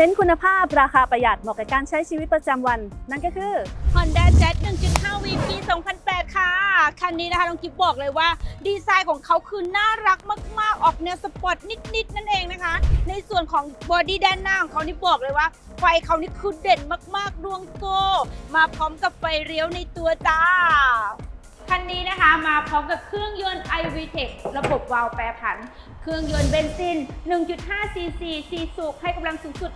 เน้นคุณภาพราคาประหยัดเหมาะกับการใช้ชีวิตประจำวัน นั่นก็คือ Honda Jazz 1.5 VP 2008 ค่ะ คันนี้นะคะน้องกิฟบอกเลยว่า ดีไซน์ของเขาคือน่ารักมาก ๆ ออกแนวสปอร์ตนิด ๆ นั่นเองนะคะ ในส่วนของบอดี้ด้านหน้าของเขานี่บอกเลยว่า ไฟเขานี่คือเด่นมาก ๆ ดวงโต มาพร้อมกับไฟเลี้ยวในตัวจ้า คันนี้นะคะมาพร้อมกับเครื่องยนต์ iVTEC ระบบวาล์วแปรผัน เครื่องยนต์เบนซิน 1.5 cc ซีสูบให้กำลังสูงสุด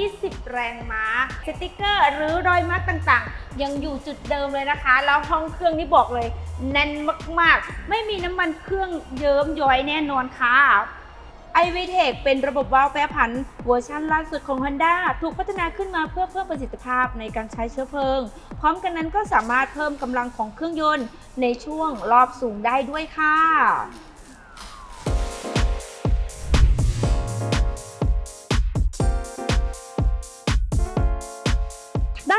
120 แรงม้า สติกเกอร์หรือรอยมาร์กต่างๆ ยังอยู่จุดเดิมเลยนะคะ แล้วห้องเครื่องนี่บอกเลย แน่นมากๆ ไม่มีน้ำมันเครื่องเยิ้มย้อยแน่นอนค่ะ iVTEC เป็นระบบวาล์วแปรผันเวอร์ชันล่าสุดของ Honda ถูกพัฒนาขึ้นมาเพื่อเพิ่มประสิทธิภาพในการใช้เชื้อเพลิง พร้อมกันนั้นก็สามารถเพิ่มกำลังของเครื่องยนต์ในช่วงรอบสูงได้ด้วยค่ะ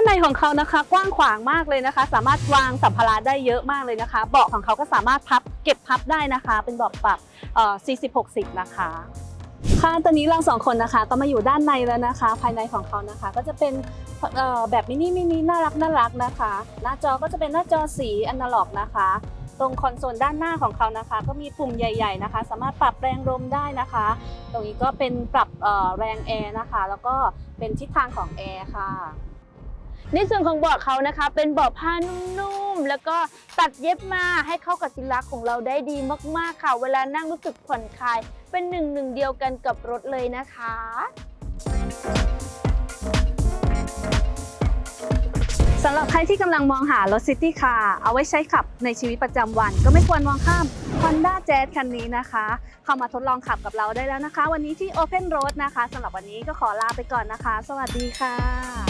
ในของเขานะคะกว้างขวางมากเลยนะคะ สามารถวางสัมภาระได้เยอะมากเลยนะคะ เบาะของเขาก็สามารถพับเก็บพับได้นะคะ เป็นเบาะปรับเอ่อ40-60 นะคะค่ะตอนนี้เราสองคนนะคะก็มาอยู่ด้านในแล้วนะคะ ภายในของเขานะคะ ก็จะเป็นแบบมินิมินิน่ารักน่ารักนะคะ หน้าจอก็จะเป็นหน้าจอสีอนาล็อกนะคะ ตรงคอนโซลด้านหน้าของเขานะคะ ก็มีปุ่มใหญ่ ๆนะคะ สามารถปรับแรงลมได้นะคะ ตรงนี้ก็เป็นปรับแรงแอร์นะคะ แล้วก็เป็นทิศทางของแอร์ค่ะ ในส่วนของเบาะเขานะคะ เป็นเบาะผ้านุ่มๆแล้วก็ตัดเย็บมาให้เข้ากับศิลักของเราได้ดีมากๆค่ะ เวลานั่งรู้สึกผ่อนคลาย เป็นหนึ่งหนึ่งเดียวกันกับรถเลยนะคะสำหรับใครที่กำลังมองหารถซิตี้คาร์เอาไว้ใช้ขับในชีวิตประจำวัน ก็ไม่ควรมองข้าม Honda Jazz คันนี้นะคะ เข้ามาทดลองขับกับเราได้แล้วนะคะ วันนี้ที่ Open Road นะคะสำหรับวันนี้ก็ขอลาไปก่อนนะคะ สวัสดีค่ะ